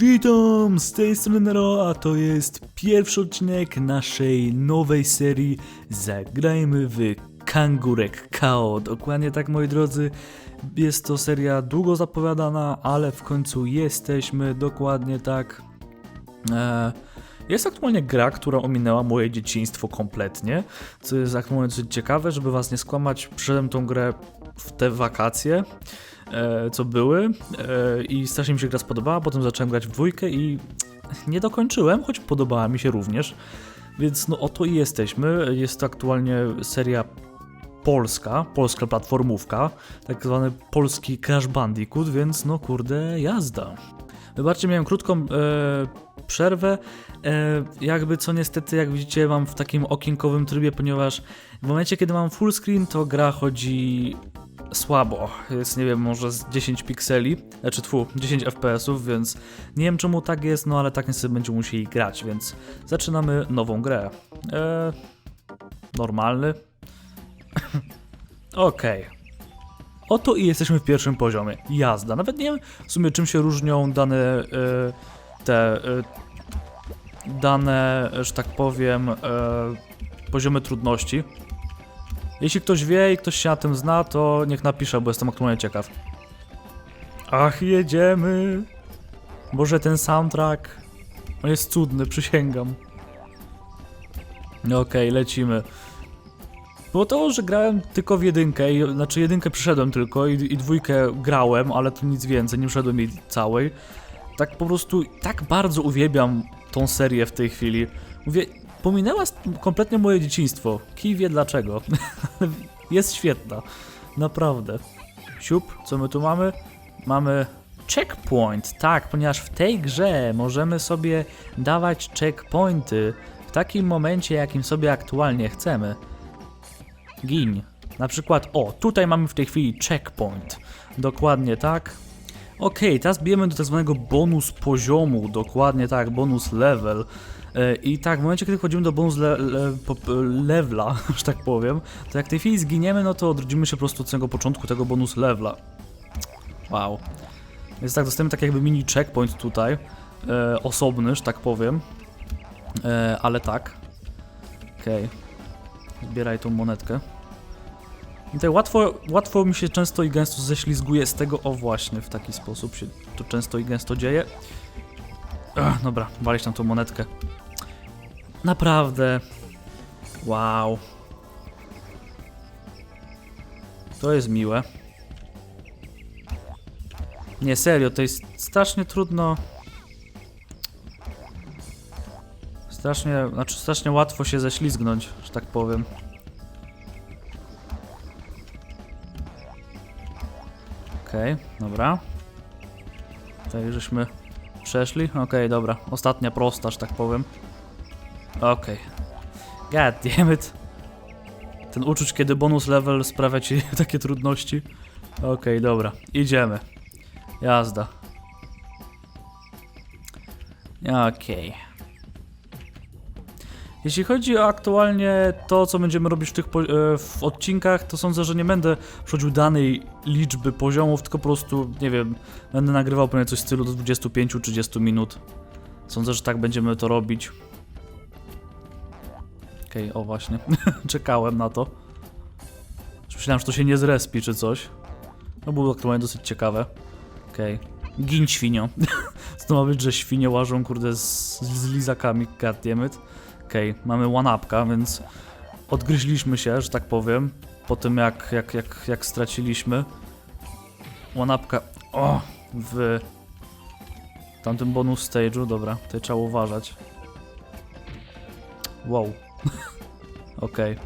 Witam z tej strony Nero, a to jest pierwszy odcinek naszej nowej serii Zagrajmy w Kangurek KO. Dokładnie tak moi drodzy, jest to seria długo zapowiadana, ale w końcu jesteśmy, dokładnie tak. E, jest aktualnie gra, która ominęła moje dzieciństwo kompletnie, co jest aktualnie ciekawe, żeby was nie skłamać, przyszedłem tą grę w te wakacje, co były e, i strasznie mi się gra spodobała, potem zacząłem grać w dwójkę i nie dokończyłem, choć podobała mi się również, więc no oto i jesteśmy, jest to aktualnie seria polska, polska platformówka, tak zwany polski Crash Bandicoot, więc no kurde, jazda. Wybaczcie, miałem krótką e, przerwę, e, jakby co niestety, jak widzicie, mam w takim okienkowym trybie, ponieważ w momencie, kiedy mam full screen, to gra chodzi słabo. Jest, nie wiem, może z 10 pikseli, znaczy tfu, 10 FPS-ów, więc nie wiem czemu tak jest, no ale tak niestety będziemy musieli grać, więc zaczynamy nową grę. E, normalny. Okej. Oto i jesteśmy w pierwszym poziomie. Jazda. Nawet nie wiem w sumie czym się różnią dane e, te e, dane, że tak powiem, e, poziomy trudności. Jeśli ktoś wie i ktoś się na tym zna, to niech napisze, bo jestem aktualnie ciekaw. Ach, jedziemy! Boże, ten soundtrack. On jest cudny, przysięgam. No Okej, lecimy. Było to, że grałem tylko w jedynkę, i, znaczy jedynkę przyszedłem tylko i, i dwójkę grałem, ale to nic więcej, nie przeszedłem jej całej. Tak po prostu, tak bardzo uwielbiam tą serię w tej chwili. Mówię, pominęła kompletnie moje dzieciństwo. Kij wie dlaczego. Jest świetna. Naprawdę. Siup, co my tu mamy? Mamy checkpoint, tak, ponieważ w tej grze możemy sobie dawać checkpointy w takim momencie, jakim sobie aktualnie chcemy. Gin. Na przykład, o, tutaj mamy w tej chwili checkpoint. Dokładnie tak. Okej, teraz bijemy do tak zwanego bonus poziomu, dokładnie tak, bonus level. E, I tak, w momencie, kiedy wchodzimy do bonus le, le, po- levela, że tak powiem, to jak w tej chwili zginiemy, no to odrodzimy się po prostu od samego początku tego bonus levela. Wow. Więc tak, dostajemy tak jakby mini checkpoint tutaj, e, osobny, że tak powiem. E, ale tak. Okej. Zbieraj tą monetkę. I Tutaj łatwo, łatwo mi się często i gęsto ześlizguje z tego, o właśnie, w taki sposób się to często i gęsto dzieje. Ach, dobra, walić tam tą monetkę. Naprawdę. Wow. To jest miłe. Nie, serio, to jest strasznie trudno. Strasznie, znaczy strasznie łatwo się ześlizgnąć, że tak powiem. Okej, dobra. Tutaj żeśmy przeszli. Okej, dobra. Ostatnia prosta, że tak powiem. Okej. God damn it. Ten uczuć, kiedy bonus level sprawia ci takie trudności. Okej, dobra. Idziemy. Jazda. Okej. Jeśli chodzi o aktualnie to, co będziemy robić w tych e, w odcinkach, to sądzę, że nie będę przechodził danej liczby poziomów, tylko po prostu, nie wiem, będę nagrywał pewnie coś w stylu do 25-30 minut. Sądzę, że tak będziemy to robić. Okej, o właśnie. Czekałem na to. Myślałem, że to się nie zrespi czy coś. No było aktualnie dosyć ciekawe. Okej. Gin świnio. To ma być, że świnie łażą, kurde, z, z lizakami, goddammit. Okej, mamy one-upka, więc odgryźliśmy się, że tak powiem, po tym jak, jak, jak, jak straciliśmy one-upka o, w tamtym bonus stage'u, dobra, tutaj trzeba uważać. Wow. Okej.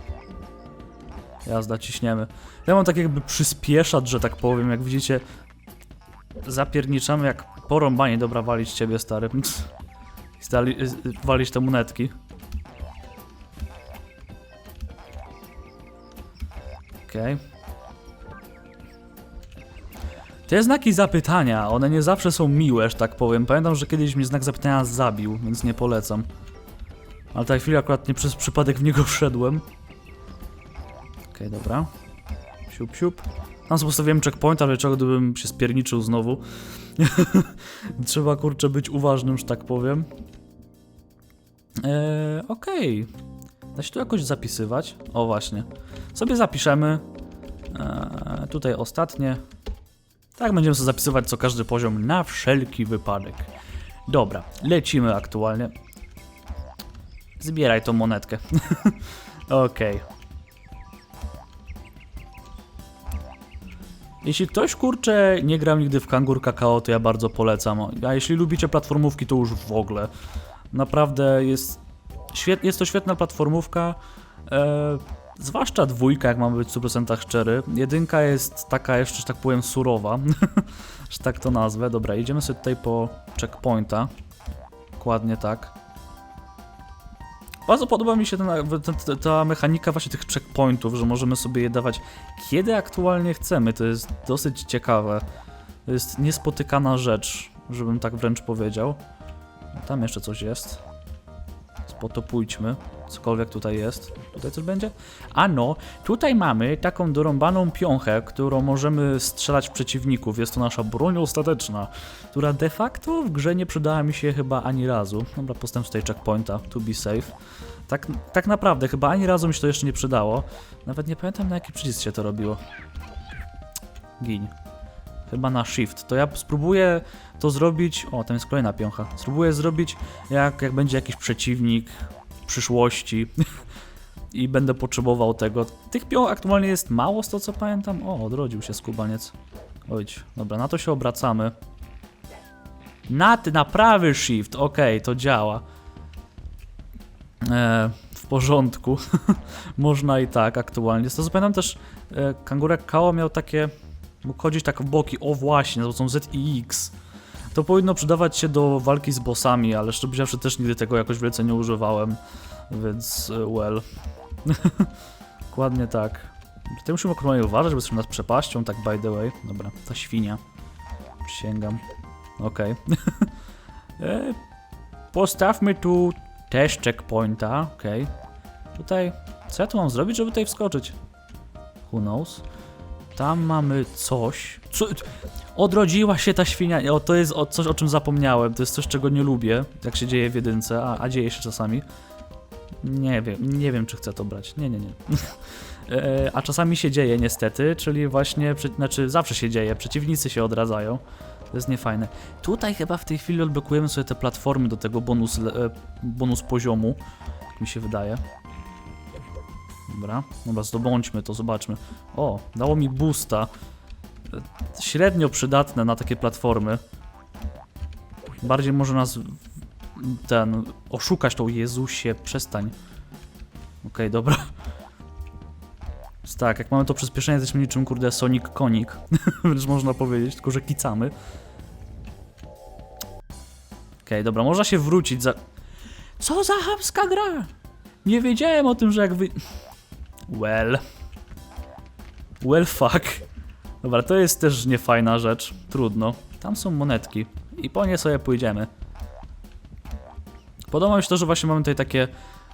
Jazda, ciśniemy. Ja mam tak jakby przyspieszać, że tak powiem, jak widzicie zapierniczamy jak porąbanie, dobra, walić ciebie, stary. Stali, walić te monetki. Okej. Te znaki zapytania, one nie zawsze są miłe, że tak powiem. Pamiętam, że kiedyś mnie znak zapytania zabił, więc nie polecam. Ale ta chwilę akurat nie przez przypadek w niego wszedłem. Okej, dobra. Siup, siup. Tam postawiłem checkpoint, ale czego gdybym się spierniczył znowu. Trzeba kurczę być uważnym, że tak powiem. Eee, okej. Da się tu jakoś zapisywać? O właśnie. Sobie zapiszemy. Eee, tutaj ostatnie. Tak będziemy sobie zapisywać co każdy poziom na wszelki wypadek. Dobra, lecimy aktualnie. Zbieraj tą monetkę. Okej. Jeśli ktoś kurczę nie grał nigdy w Kangur Kakao, to ja bardzo polecam. A jeśli lubicie platformówki, to już w ogóle. Naprawdę jest, świet, jest to świetna platformówka. E, zwłaszcza dwójka, jak mam być w 100% szczery. Jedynka jest taka jeszcze, że tak powiem, surowa. że tak to nazwę. Dobra, idziemy sobie tutaj po checkpointa. Dokładnie tak. Bardzo podoba mi się ten, ta, ta mechanika właśnie tych checkpointów, że możemy sobie je dawać kiedy aktualnie chcemy. To jest dosyć ciekawe. To jest niespotykana rzecz, żebym tak wręcz powiedział. Tam jeszcze coś jest. Spotopujmy. Cokolwiek tutaj jest. Tutaj coś będzie? A no, tutaj mamy taką dorąbaną piąchę, którą możemy strzelać w przeciwników. Jest to nasza broń ostateczna, która de facto w grze nie przydała mi się chyba ani razu. Dobra, postęp z tej checkpointa, to be safe. Tak, tak naprawdę, chyba ani razu mi się to jeszcze nie przydało. Nawet nie pamiętam na jaki przycisk się to robiło. Gin. Chyba na shift. To ja spróbuję to zrobić. O, tam jest kolejna piącha. Spróbuję zrobić, jak, jak będzie jakiś przeciwnik w przyszłości i będę potrzebował tego. Tych piąch aktualnie jest mało z to co pamiętam. O, odrodził się skubaniec. Ojdź, dobra, na to się obracamy. Na, na prawy shift, okej, to działa. E, w porządku. Można i tak aktualnie. Z tego co pamiętam też e, Kangurek Kao miał takie mógł chodzić tak w boki, o właśnie, to są Z i X. To powinno przydawać się do walki z bossami, ale szczerze powiedziawszy też nigdy tego jakoś wielce nie używałem, więc e, well. Dokładnie tak. Tutaj musimy aktualnie uważać, bo jesteśmy nad przepaścią, tak by the way. Dobra, ta świnia. Sięgam. Okej. E, Postawmy tu też checkpointa, okej. Tutaj, co ja tu mam zrobić, żeby tutaj wskoczyć? Who knows? Tam mamy coś. Co? Odrodziła się ta świnia. O, to jest coś, o czym zapomniałem. To jest coś, czego nie lubię, jak się dzieje w jedynce, a, a dzieje się czasami. Nie wiem, nie wiem, czy chcę to brać. Nie, nie, nie. E, a czasami się dzieje, niestety, czyli właśnie, znaczy zawsze się dzieje, przeciwnicy się odradzają. To jest niefajne. Tutaj chyba w tej chwili odblokujemy sobie te platformy do tego bonus, e, bonus poziomu, jak mi się wydaje. Dobra, dobra, zdobądźmy to, zobaczmy. O, dało mi boosta. Średnio przydatne na takie platformy. Bardziej może nas ten oszukać tą Jezusie, przestań. Okej, dobra. Więc Tak, jak mamy to przyspieszenie, jesteśmy niczym kurde Sonic Konik, wręcz można powiedzieć, tylko że kicamy. Okej, dobra, można się wrócić za... Co za chamska gra! Nie wiedziałem o tym, że jak wy... Well. Well fuck. Dobra, to jest też niefajna rzecz. Trudno. Tam są monetki. I po nie sobie pójdziemy. Podoba mi się to, że właśnie mamy tutaj takie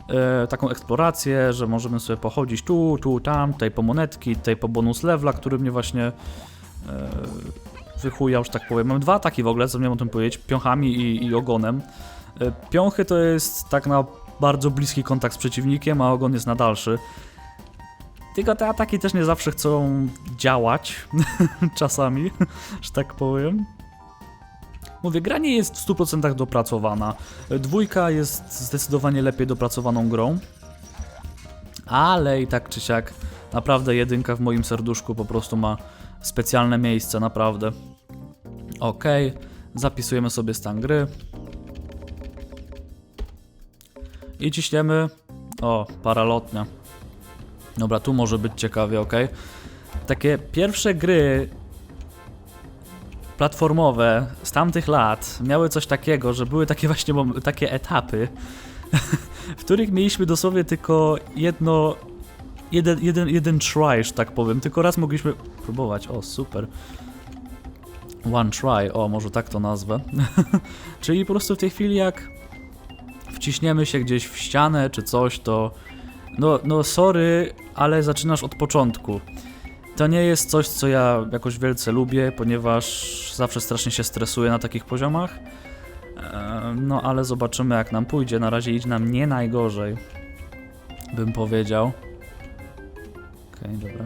e, taką eksplorację, że możemy sobie pochodzić tu, tu, tam, tutaj po monetki, tutaj po bonus levela, który mnie właśnie e, wychujał, tak powiem. Mam dwa ataki w ogóle, co miałem o tym powiedzieć, piąchami i, i ogonem. E, piąchy to jest tak na bardzo bliski kontakt z przeciwnikiem, a ogon jest na dalszy. Tylko te ataki też nie zawsze chcą działać, czasami, że tak powiem. Mówię, gra nie jest w 100% dopracowana. Dwójka jest zdecydowanie lepiej dopracowaną grą. Ale i tak czy siak, naprawdę jedynka w moim serduszku po prostu ma specjalne miejsce, naprawdę. Ok, zapisujemy sobie stan gry. I ciśniemy. O, paralotnia. Dobra, tu może być ciekawie, ok. Takie pierwsze gry platformowe z tamtych lat miały coś takiego, że były takie właśnie takie etapy, w których mieliśmy dosłownie tylko jedno, jeden, jeden, jeden try, że tak powiem, tylko raz mogliśmy próbować, o super. One try, o może tak to nazwę. Czyli po prostu w tej chwili jak wciśniemy się gdzieś w ścianę czy coś, to no, no sorry, ale zaczynasz od początku. to nie jest coś, co ja jakoś wielce lubię, ponieważ zawsze strasznie się stresuję na takich poziomach. No ale zobaczymy jak nam pójdzie. Na razie idzie nam nie najgorzej. Bym powiedział. Okej, dobra.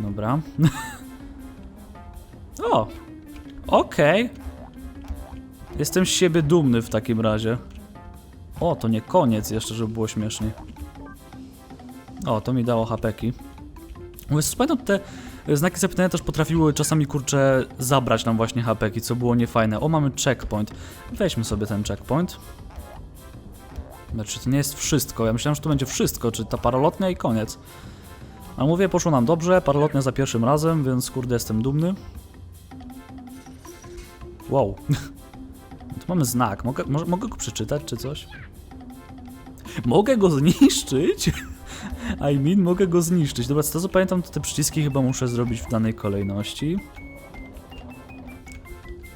Dobra. o! Okej. Jestem z siebie dumny w takim razie. O, to nie koniec jeszcze, żeby było śmieszniej. O, to mi dało hapeki. Pamiętam, te znaki zapytania też potrafiły czasami, kurczę, zabrać nam właśnie hapeki, co było niefajne. O, mamy checkpoint. Weźmy sobie ten checkpoint. Znaczy, to nie jest wszystko. Ja myślałem, że to będzie wszystko, czy ta paralotnia i koniec. A mówię, poszło nam dobrze, paralotnia za pierwszym razem, więc kurde, jestem dumny. Wow. tu mamy znak. Mogę, mogę go przeczytać, czy coś? Mogę go zniszczyć? I mean, mogę go zniszczyć. Dobra, z tego co pamiętam, to te przyciski chyba muszę zrobić w danej kolejności.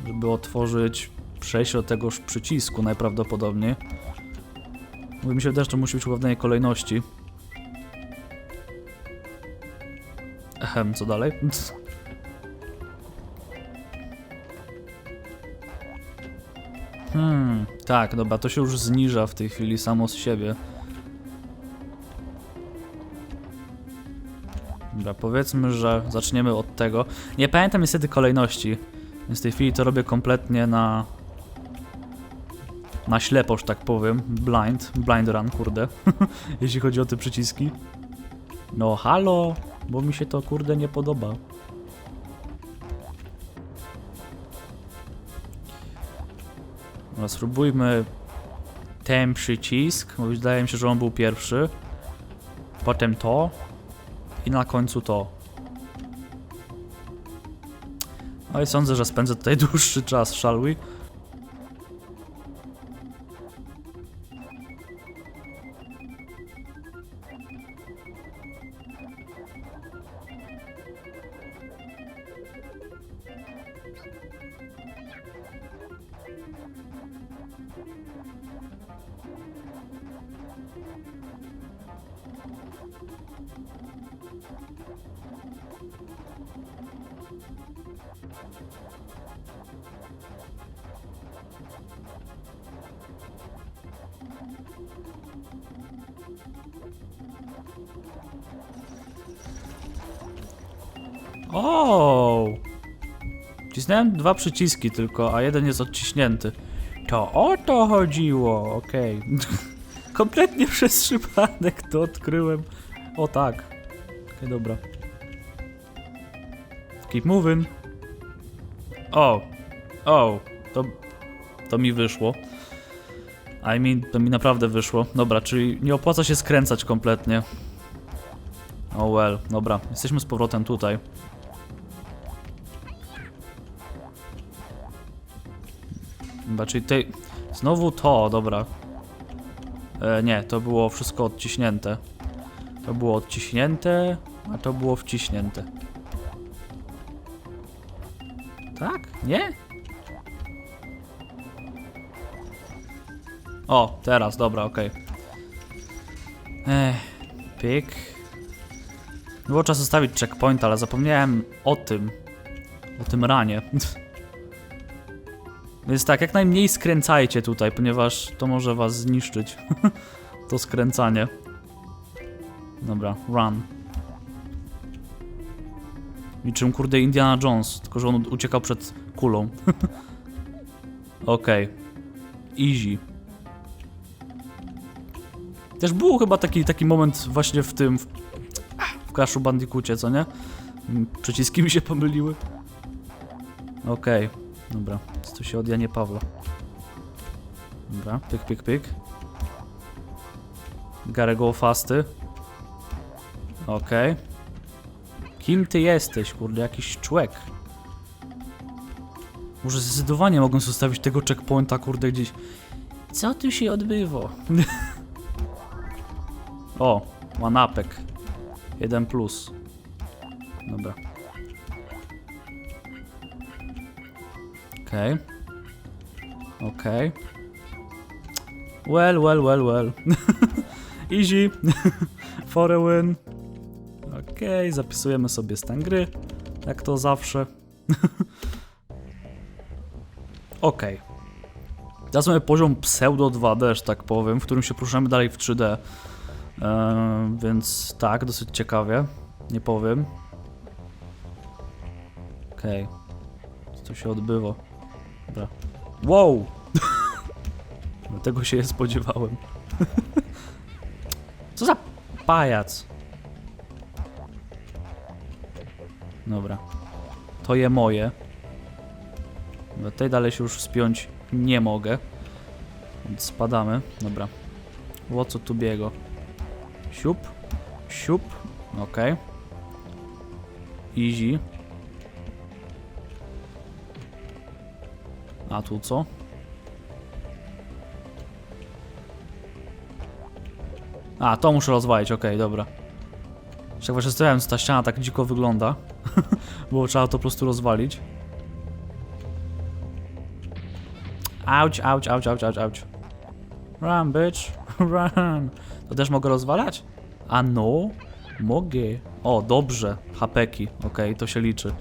Żeby otworzyć przejście do tegoż przycisku najprawdopodobniej. Mówi mi się że to musi być chyba w danej kolejności. Ehem, co dalej? Hmm, tak, dobra, to się już zniża w tej chwili samo z siebie. Dobra, powiedzmy, że zaczniemy od tego. Nie pamiętam niestety kolejności, więc w tej chwili to robię kompletnie na... Na ślepo, że tak powiem. Blind, blind run, kurde. Jeśli chodzi o te przyciski. No halo, bo mi się to kurde nie podoba. Spróbujmy ten przycisk, bo wydaje mi się, że on był pierwszy. Potem to. I na końcu to. No i sądzę, że spędzę tutaj dłuższy czas, shall we? O! Wcisnąłem dwa przyciski tylko, a jeden jest odciśnięty. To o to chodziło, okej. Kompletnie przez przypadek to odkryłem. O tak. Okej, dobra. Keep moving. O, o, to, to mi wyszło. I mean, to mi naprawdę wyszło. Dobra, czyli nie opłaca się skręcać kompletnie. Oh well, dobra, jesteśmy z powrotem tutaj. Chyba, czyli tej... Znowu to, dobra. E, nie, to było wszystko odciśnięte. To było odciśnięte, a to było wciśnięte. Tak? Nie? O, teraz, dobra, okej. Ech, pyk. Było czas zostawić checkpoint, ale zapomniałem o tym. O tym ranie. Więc tak, jak najmniej skręcajcie tutaj, ponieważ to może was zniszczyć. to skręcanie. Dobra, run. Niczym kurde Indiana Jones, tylko że on uciekał przed kulą. Okej. Easy. Też był chyba taki, taki moment właśnie w tym, w, Crashu Bandicoocie, co nie? Mm, Przyciski mi się pomyliły. Okej, dobra. To się od Janie Pawła. Dobra, pyk, pyk, pyk. Gotta go fasty. Okej. Kim ty jesteś, kurde, jakiś człek. Może zdecydowanie mogą zostawić tego checkpointa, kurde, gdzieś. Co tu się odbywa? o, łanapek. Jeden plus. Dobra. Okej. Okej. Well, well, well, well. Easy. For a win. Okej, zapisujemy sobie stan gry, jak to zawsze. Okej. Teraz mamy poziom pseudo 2D, że tak powiem, w którym się poruszamy dalej w 3D. Eee, więc tak, dosyć ciekawie. Nie powiem. Okej. Co tu się odbywa? Dobra. Wow! Tego się nie spodziewałem. Co za pajac? Dobra. To je moje. Dobra, Tutaj dalej się już spiąć nie mogę. Więc spadamy. Dobra. O co tu biego? Siup. Siup. Okej. Easy. A tu co? A, to muszę rozwalić, okej, dobra. Jeszcze jak właśnie zastanawiałem, co ta ściana tak dziko wygląda. Było trzeba to po prostu rozwalić. Auć, auć, auć, auć, auć, auć. Run, bitch, run. To też mogę rozwalać? A no, mogę. O, dobrze, hapeki, okej, to się liczy.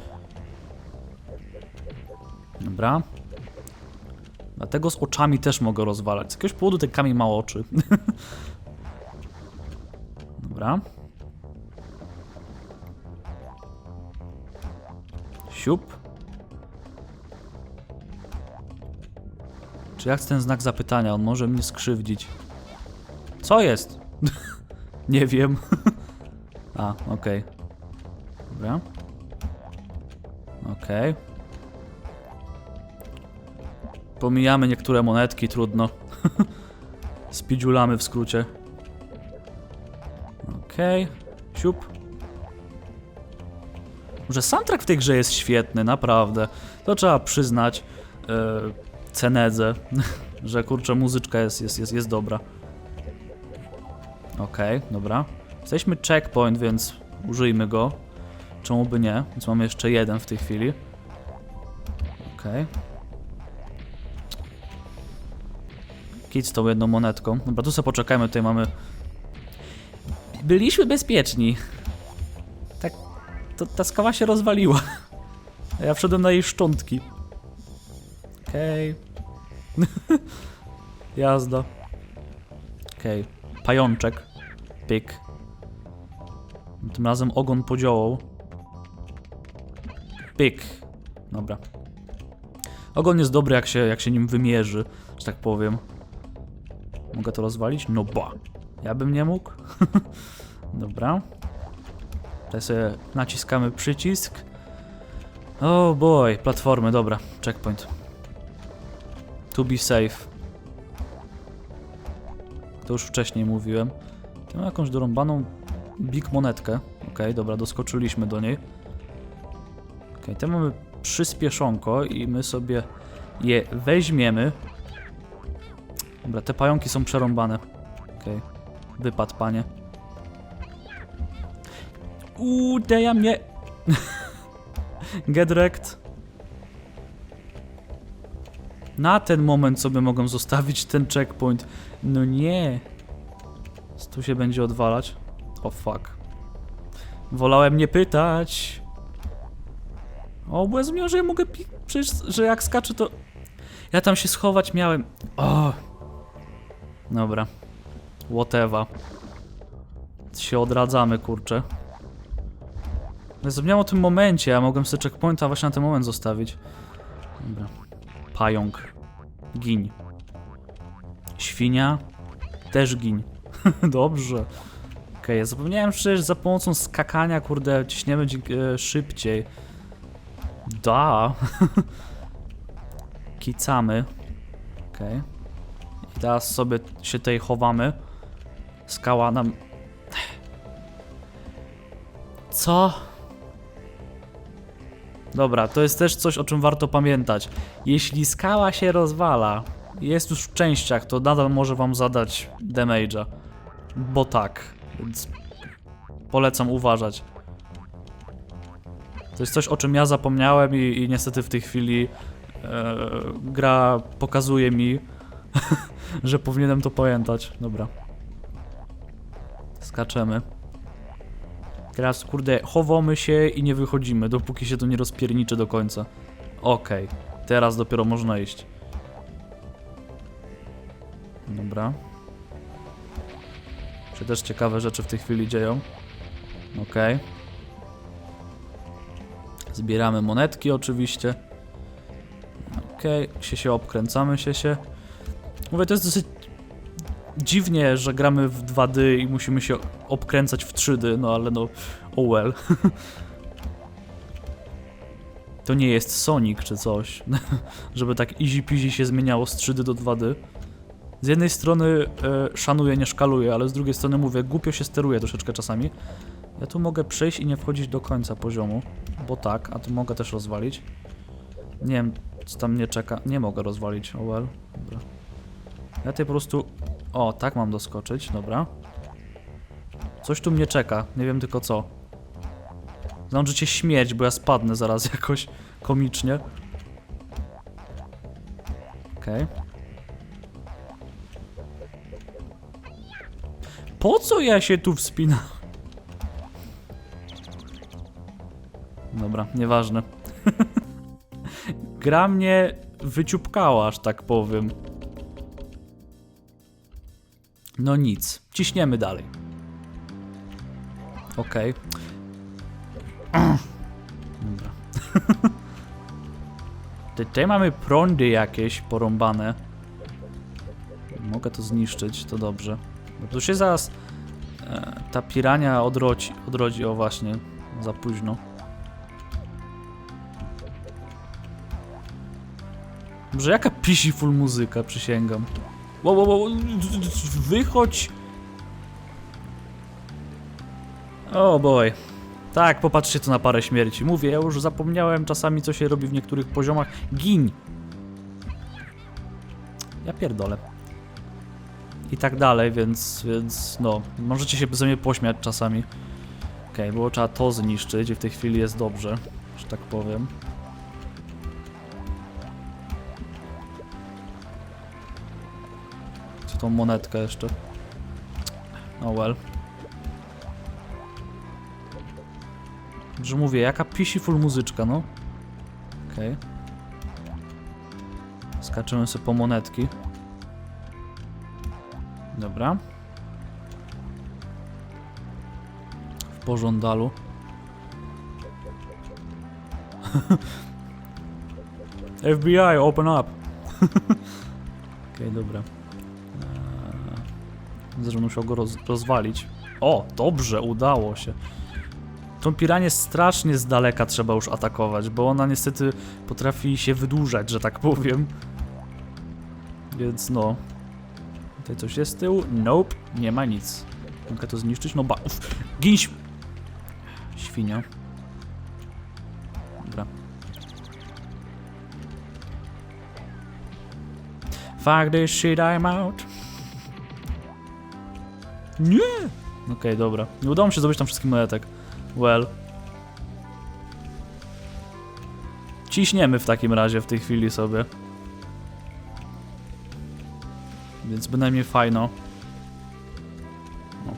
Dobra. Dlatego z oczami też mogę rozwalać. Z jakiegoś powodu ten kamień ma oczy. Dobra. Siup. Czy ja chcę ten znak zapytania? On może mnie skrzywdzić. Co jest? Nie wiem. A, okej. Dobra. Okej. Pomijamy niektóre monetki, trudno. Spidziulamy w skrócie. Okej. Siup. Że soundtrack w tej grze jest świetny, naprawdę. To trzeba przyznać. Yy, cenedze, że kurczę, muzyczka jest, jest, jest, jest dobra. Okej, dobra. Jesteśmy checkpoint, więc użyjmy go. Czemu by nie? Więc mamy jeszcze jeden w tej chwili. Okej. Kit z tą jedną monetką. Dobra, tu sobie poczekajmy, tutaj mamy... Byliśmy bezpieczni. Tak, to, ta skała się rozwaliła. Ja wszedłem na jej szczątki. Okej. Jazda. Okej. Pajączek. Pyk. Tym razem ogon podziałał. Pyk. Dobra. Ogon jest dobry, jak się, jak się nim wymierzy, że tak powiem. Mogę to rozwalić? No ba. Ja bym nie mógł. Dobra. Tutaj sobie naciskamy przycisk. Oh boy, platformy, dobra. Checkpoint. To be safe. To już wcześniej mówiłem. Tu mam jakąś dorąbaną big monetkę. Okej, dobra, doskoczyliśmy do niej. Okej, tu mamy przyspieszonko i my sobie je weźmiemy. Dobra, te pająki są przerąbane. Okej, wypad, panie. Uuu, damn, nie! Get wrecked. Na ten moment sobie mogą zostawić ten checkpoint. No nie. Tu się będzie odwalać. O oh, fuck. Wolałem nie pytać. O, zrozumiałem, że ja mogę Przecież, że jak skaczę to... Ja tam się schować miałem. O. Dobra. Whatever. Się odradzamy, kurczę. Zapomniałem o tym momencie, ja mogłem sobie checkpointa właśnie na ten moment zostawić. Dobra. Pająk. Giń. Świnia. Też giń. Dobrze. Okej, okay, ja zapomniałem przecież za pomocą skakania, kurde, ciśniemy e, szybciej. Da. Kicamy. Okej. Okay. Teraz sobie się tutaj chowamy. Skała nam... Co? Dobra, to jest też coś, o czym warto pamiętać. Jeśli skała się rozwala, jest już w częściach, to nadal może wam zadać damage'a. Bo tak, więc polecam uważać. To jest coś, o czym ja zapomniałem i, i niestety w tej chwili e, gra pokazuje mi, że powinienem to pamiętać. Dobra. Skaczemy. Teraz, kurde, chowamy się i nie wychodzimy, dopóki się to nie rozpierniczy do końca. Okej, teraz dopiero można iść. Dobra. Czy też ciekawe rzeczy w tej chwili dzieją? Okej. Zbieramy monetki oczywiście. Okej, się się obkręcamy się się. Mówię, to jest dosyć dziwnie, że gramy w 2D i musimy się obkręcać w 3D, no ale no, oh well. To nie jest Sonic czy coś, żeby tak easy peasy się zmieniało z 3D do 2D. Z jednej strony e, szanuję, nie szkaluję, ale z drugiej strony mówię, głupio się steruje troszeczkę czasami. Ja tu mogę przejść i nie wchodzić do końca poziomu, bo tak, a tu mogę też rozwalić. Nie wiem, co tam mnie czeka. Nie mogę rozwalić, oh well. Dobra. Ja tutaj po prostu... O, tak mam doskoczyć, dobra. Coś tu mnie czeka, nie wiem tylko co. Zdążycie śmierć, bo ja spadnę zaraz jakoś komicznie. Okej. Po co ja się tu wspinam? Dobra, nieważne. Gra mnie wyciupkała, aż tak powiem. No nic, ciśniemy dalej. Okej. Dobra. Tutaj mamy prądy jakieś porąbane. Mogę to zniszczyć, to dobrze. Tu się zaraz e, ta pirania odrodzi, odrodzi, o właśnie, za późno. Może jaka pisi full muzyka, przysięgam. Wow, wow, wow, wychodź! O oh boy. Tak, popatrzcie tu na parę śmierci. Mówię, ja już zapomniałem czasami, co się robi w niektórych poziomach. Gin! Ja pierdolę. I tak dalej, więc, więc no, możecie się ze mnie pośmiać czasami. Okej, było trzeba to zniszczyć i w tej chwili jest dobrze, że tak powiem. Tą monetkę jeszcze? Oh well. Że mówię, jaka full muzyczka, no. Okej. Skaczymy sobie po monetki. Dobra. W pożądalu. FBI, open up. Okej, dobra. Eee, Zresztą musiał go roz rozwalić. O, dobrze, udało się. Tą piranię strasznie z daleka trzeba już atakować, bo ona niestety potrafi się wydłużać, że tak powiem. Więc no. Tutaj coś jest z tyłu? Nope, nie ma nic. Mogę to zniszczyć? No ba... Uf, gin św- Świnia. Dobra. Fuck this shit, I'm out. Nie! Okej, dobra. Nie udało mi się zdobyć tam wszystkich monetek. Well. Ciśniemy w takim razie w tej chwili sobie. Więc bynajmniej fajno.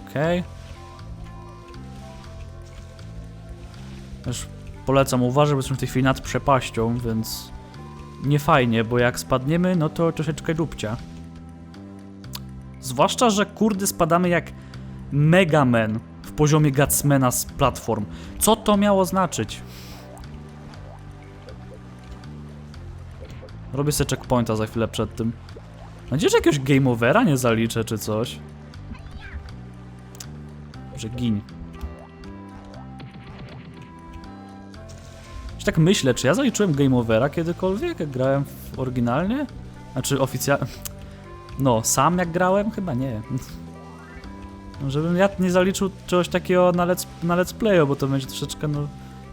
Okej. Też polecam uważać, bo jesteśmy w tej chwili nad przepaścią, więc nie fajnie, bo jak spadniemy, no to troszeczkę dupcia. Zwłaszcza, że kurde spadamy jak Mega Man w poziomie Gatsmana z platform. Co to miało znaczyć? Robię sobie checkpointa za chwilę przed tym. Mam nadzieję, że jakiegoś game overa nie zaliczę czy coś. Że gin. Tak myślę, czy ja zaliczyłem game overa kiedykolwiek, jak grałem oryginalnie? Znaczy oficjalnie... No, sam jak grałem? Chyba nie. Żebym ja nie zaliczył czegoś takiego na let's, na let's bo to będzie troszeczkę, no,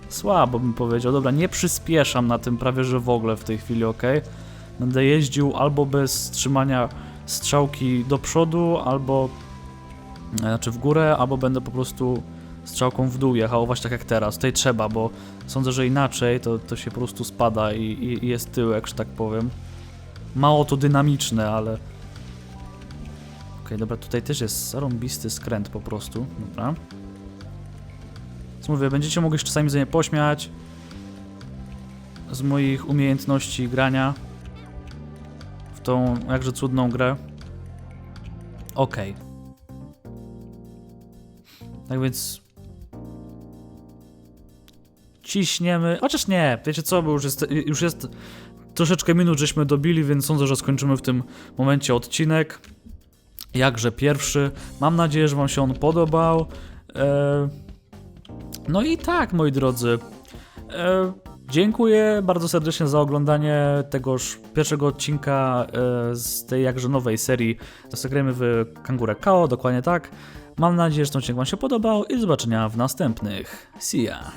słabo bym powiedział. Dobra, nie przyspieszam na tym prawie, że w ogóle w tej chwili, ok? Będę jeździł albo bez trzymania strzałki do przodu, albo e, znaczy w górę, albo będę po prostu strzałką w dół jechał, właśnie tak jak teraz. Tutaj trzeba, bo sądzę, że inaczej to, to się po prostu spada i, i, i jest tyłek, że tak powiem. Mało to dynamiczne, ale... Dobra, tutaj też jest zarąbisty skręt po prostu, dobra. Więc mówię, będziecie mogli się czasami ze mnie pośmiać z moich umiejętności grania w tą jakże cudną grę. Okej. Tak więc ciśniemy. Chociaż nie, wiecie co, bo już jest, już jest troszeczkę minut, żeśmy dobili, więc sądzę, że skończymy w tym momencie odcinek. Jakże pierwszy. Mam nadzieję, że Wam się on podobał. E, No i tak, moi drodzy. E, Dziękuję bardzo serdecznie za oglądanie tegoż pierwszego odcinka e, z tej jakże nowej serii Zagrajmy w Kangurę KO, dokładnie tak. Mam nadzieję, że ten odcinek Wam się podobał i do zobaczenia w następnych. See ya!